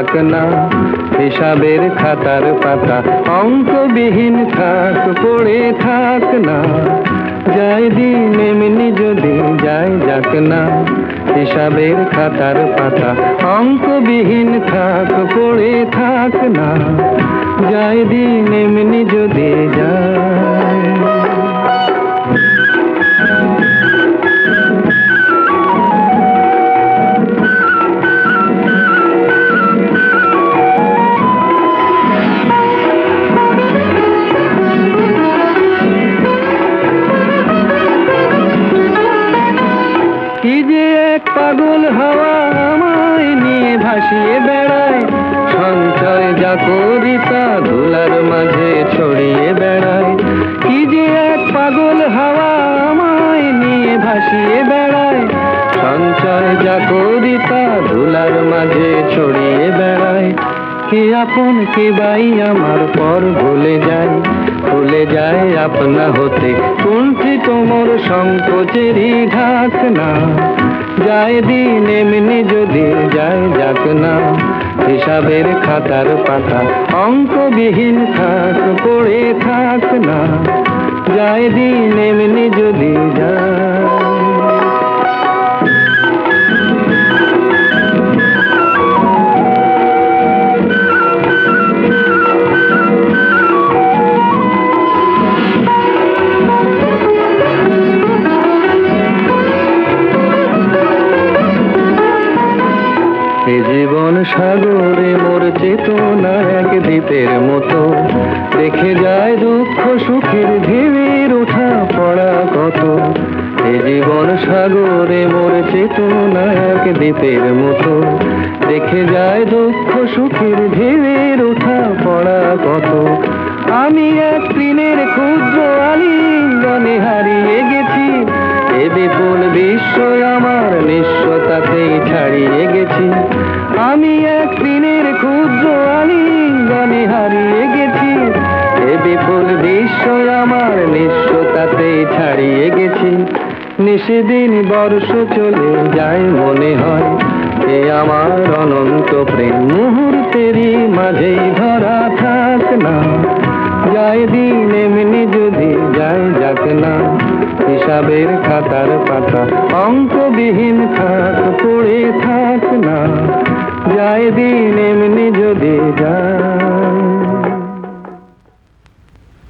থাক না, হিসাবের খাতার পাতা, অঙ্কবিহীন থাক, পড়ে থাক না। যাই দিন এমনি যদি যাই যাক না, হিসাবের খাতার পাতা, অঙ্কবিহীন থাক, পড়ে থাক না। যাই দিন এমনি যদি পাগল হাওয়া আমায় নিয়ে ভাসিয়ে বেড়ায়। সঞ্চয় যা করি তা ধুলার মাঝে ছড়িয়ে বেড়ায়। কি যে এক পাগল হাওয়া আমায় নিয়ে ভাসিয়ে বেড়ায়। সঞ্চয় যা করি তা ধুলার মাঝে ছড়িয়ে বেড়ায়। কে আপন কে বাই আমার পর ভুলে যায়। ভুলে যায় আপনা হতে। শুনছি তোমার সংকোচেরই ঢাক না যায় দিন এমনি যদি যায় যাক না। হিসাবের খাতার পাতা অঙ্কবিহীন থাক, পড়ে থাক না। যায় দিন এমনি যদি যায় এ জীবন সাগরে মোর চেতনা এক দ্বীপের মতো। দেখে যায় দুঃখ সুখের ঢেউয়ের ওঠা পড়া কত। এ জীবন সাগরে মোর চেতনা এক দ্বীপের মতো। দেখে যায় দুঃখ সুখের ঢেউয়ের ওঠা পড়া কত। আমি এক তৃণের ক্ষুদ্র আলিঙ্গনে হারিয়ে গেছি। এ বিপুল বিশ্ব আমার নিঃস্বতাতেই ছাড়িয়ে গেছি। নিশ্চয় আমার নিঃস্বতাতেই ছাড়িয়ে গেছি। নিশিদিন বর্ষ চলে যায় মনে হয়, এ আমার অনন্ত প্রেম। মুহূর্তেরই মাঝেই ধরা থাক না। যায় দিন এমনি যদি যায় যাক না। হিসাবের খাতার পাতা অঙ্কবিহীন থাক, পড়ে থাক না। যায় দিন এমনি যদি যায়